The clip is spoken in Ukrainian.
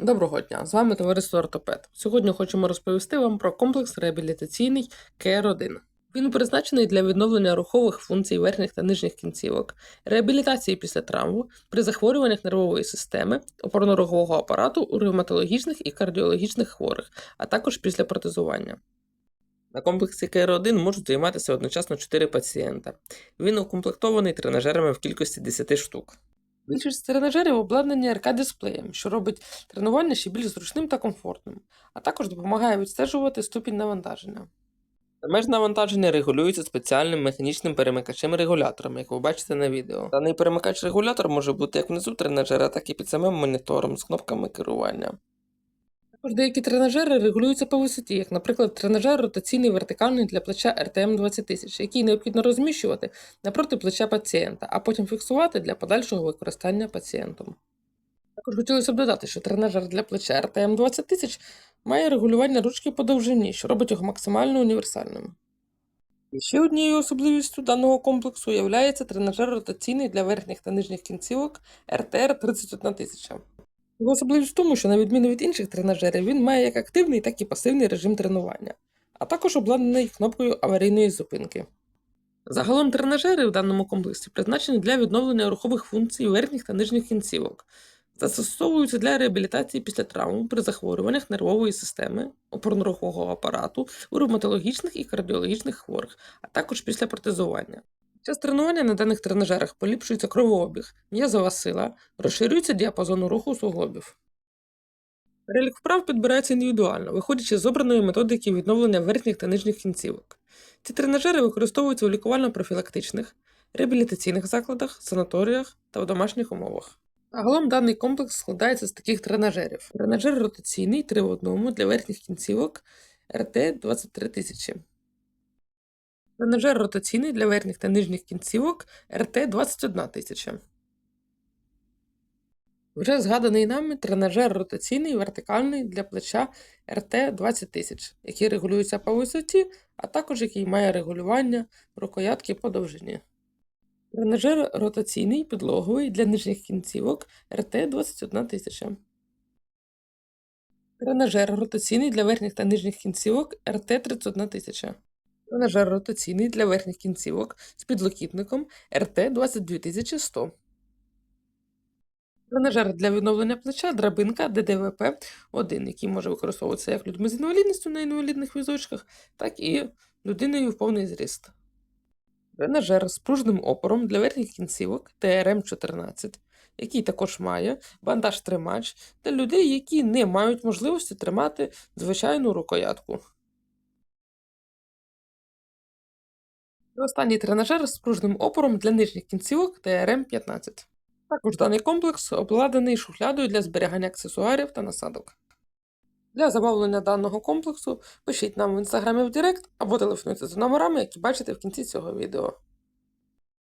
Доброго дня! З вами товариство Ортопед. Сьогодні хочемо розповісти вам про комплекс реабілітаційний КР1. Він призначений для відновлення рухових функцій верхніх та нижніх кінцівок, реабілітації після травм, при захворюваннях нервової системи, опорно-рухового апарату у ревматологічних і кардіологічних хворих, а також після протезування. На комплексі КР1 можуть займатися одночасно 4 пацієнта. Він укомплектований тренажерами в кількості 10 штук. Більшість тренажерів обладнані РК-дисплеєм, що робить тренування ще більш зручним та комфортним, а також допомагає відстежувати ступінь навантаження. Меж навантаження регулюється спеціальним механічним перемикачем-регулятором, як ви бачите на відео. Даний перемикач-регулятор може бути як внизу тренажера, так і під самим монітором з кнопками керування. Також деякі тренажери регулюються по висоті, як, наприклад, тренажер ротаційний вертикальний для плеча RTM 20000, який необхідно розміщувати напроти плеча пацієнта, а потім фіксувати для подальшого використання пацієнтом. Також хотілося б додати, що тренажер для плеча RTM 20000 має регулювання ручки по довжині, що робить його максимально універсальним. Ще однією особливістю даного комплексу є тренажер ротаційний для верхніх та нижніх кінцівок RTR 31000. Його особливість в тому, що на відміну від інших тренажерів, він має як активний, так і пасивний режим тренування, а також обладнаний кнопкою аварійної зупинки. Загалом тренажери в даному комплексі призначені для відновлення рухових функцій верхніх та нижніх кінцівок, застосовуються для реабілітації після травм при захворюваннях нервової системи, опорно-рухового апарату у ревматологічних і кардіологічних хворих, а також після протезування. Час тренування на даних тренажерах поліпшується кровообіг, м'язова сила, розширюється діапазон руху суглобів. Перелік вправ підбирається індивідуально, виходячи з обраної методики відновлення верхніх та нижніх кінцівок. Ці тренажери використовуються у лікувально-профілактичних, реабілітаційних закладах, санаторіях та в домашніх умовах. Загалом даний комплекс складається з таких тренажерів: тренажер ротаційний 3 в 1 для верхніх кінцівок РТ 23000. Тренажер ротаційний для верхніх та нижніх кінцівок РТ 21000. Вже згаданий нами тренажер ротаційний вертикальний для плеча РТ 20000, який регулюється по висоті, а також який має регулювання рукоятки по довжині. Тренажер ротаційний підлоговий для нижніх кінцівок РТ 21000. Тренажер ротаційний для верхніх та нижніх кінцівок РТ 31000. Тренажер ротаційний для верхніх кінцівок з підлокітником РТ 22100. Тренажер для відновлення плеча драбинка ДДВП-1, який може використовуватися як людьми з інвалідністю на інвалідних візочках, так і людиною в повний зріст. Тренажер з пружним опором для верхніх кінцівок ТРМ-14, який також має бандаж-тримач для людей, які не мають можливості тримати звичайну рукоятку. Останній тренажер з пружним опором для нижніх кінцівок ТРМ-15. Також даний комплекс обладнаний шухлядою для зберігання аксесуарів та насадок. Для замовлення даного комплексу пишіть нам в інстаграмі в Директ або телефонуйте за номерами, які бачите в кінці цього відео.